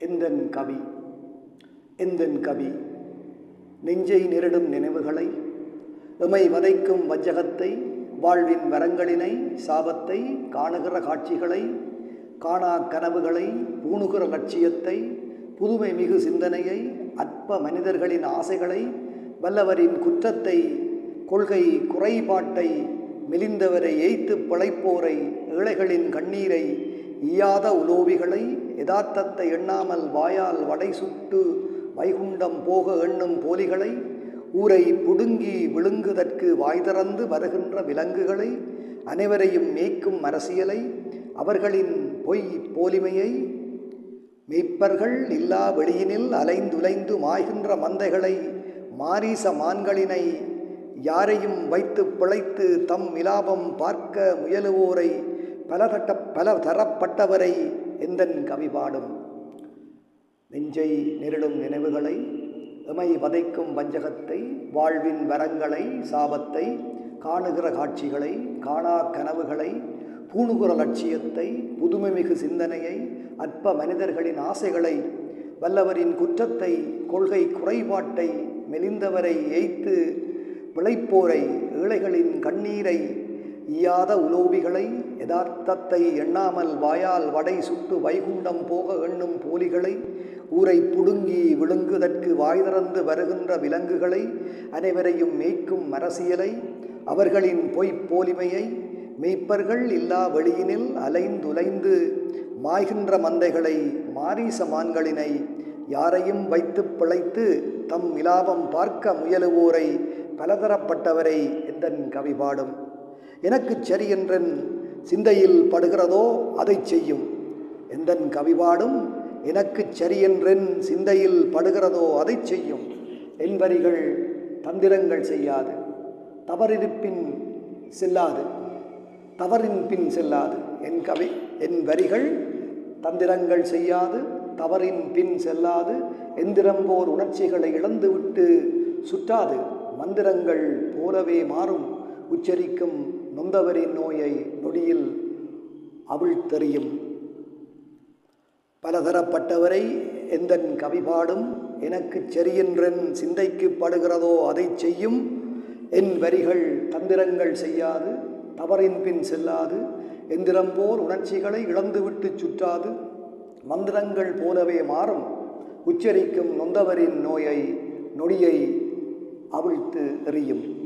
எந்தன் கவி எந்தன் கவி நெஞ்சை நெருடும் நினைவுகளை எமை வதைக்கும் வஞ்சகத்தை வாழ்வின் வரங்களினை சாபத்தை காணுகிற காட்சிகளை காணா கனவுகளை பூணுகிற லட்சியத்தை புதுமை மிகு சிந்தனையை அற்ப மனிதர்களின் ஆசைகளை வல்லவரின் குற்றத்தை கொள்கை குறைபாட்டை மெலிந்தவரை ஏய்த்து பிழைப்போரை ஏழைகளின் கண்ணீரை ஈயாத உலோவிகளை யதார்த்தத்தை எண்ணாமல் வாயால் வடை சுட்டு வைகுண்டம் போக எண்ணும் போலிகளை ஊரை புடுங்கி விழுங்குதற்கு வாய் திறந்து வருகின்ற விலங்குகளை அனைவரையும் மேய்க்கும் அரசியலை அவர்களின் பொய் போலிமையை மெய்ப்பர்கள் இல்லா வெளியினில் அலைந்துலைந்து மாய்கின்ற மந்தைகளை மாரீச மான்களினை யாரையும் வைத்து பிழைத்து தம் இலாபம் பார்க்க முயலுவோரை பல தட்ட பல தரப்பட்டவரை எந்தன் கவி பாடும். நெஞ்சை நெருடும் நினைவுகளை எமை வதைக்கும் வஞ்சகத்தை வாழ்வின் வரங்களை சாபத்தை காணுகிற காட்சிகளை காணா கனவுகளை பூணுகுற லட்சியத்தை புதுமைமிகு சிந்தனையை அற்ப மனிதர்களின் ஆசைகளை வல்லவரின் குற்றத்தை கொள்கை குறைபாட்டை மெலிந்தவரை ஏய்த்து பிழைப்போரை ஏழைகளின் கண்ணீரை ஈயாத உலோபிகளை யதார்த்தத்தை எண்ணாமல் வாயால் வடை சுட்டு வைகுண்டம் போக எண்ணும் போலிகளை ஊரை புடுங்கி விழுங்குதற்கு வாய் திறந்து வருகின்ற விலங்குகளை அனைவரையும் மேய்க்கும் அரசியலை அவர்களின் பொய்ப் போலிமையை மெய்ப்பர்கள் இல்லா வெளியினில் அலைந்துலைந்து மாய்கின்ற மந்தைகளை மாரீசமான்களினை யாரையும் வைத்து பிழைத்து தம் இலாபம் பார்க்க முயலுவோரை பலதரப்பட்டவரை எந்தன் கவி பாடும் எனக்குச் சரி என்றன் சிந்தையில் படுகிறதோ அதை செய்யும். எந்தன் கவி பாடும் சரியென்றென் சரி சிந்தையில் படுகிறதோ அதை செய்யும். என் வரிகள் தந்திரங்கள் செய்யாது. தவறிருப்பின் செல்லாது. தவறின் பின் செல்லாது. என் கவி என் வரிகள் தந்திரங்கள் செய்யாது. தவறின் பின் செல்லாது. எந்திரம்போர் உணர்ச்சிகளை இழந்துவிட்டு சுற்றாது. மந்திரங்கள் போலவே மாறும். உச்சரிக்கும் நொந்தவரின் நோயை நொடியில் அவிழ்த்தெறியும் பலதரப்பட்டவரை எந்த கவிபாடும் எனக்கு செரியென்றன் சிந்தைக்கு படுகிறதோ அதை செய்யும். என் வரிகள் தந்திரங்கள் செய்யாது தவறின் பின் செல்லாது. எந்திரம் போல் உணர்ச்சிகளை இழந்துவிட்டு சுற்றாது. மந்திரங்கள் போலவே மாறும். உச்சரிக்கும் நொந்தவரின் நோயை நொடியை அவிழ்த்து எறியும்.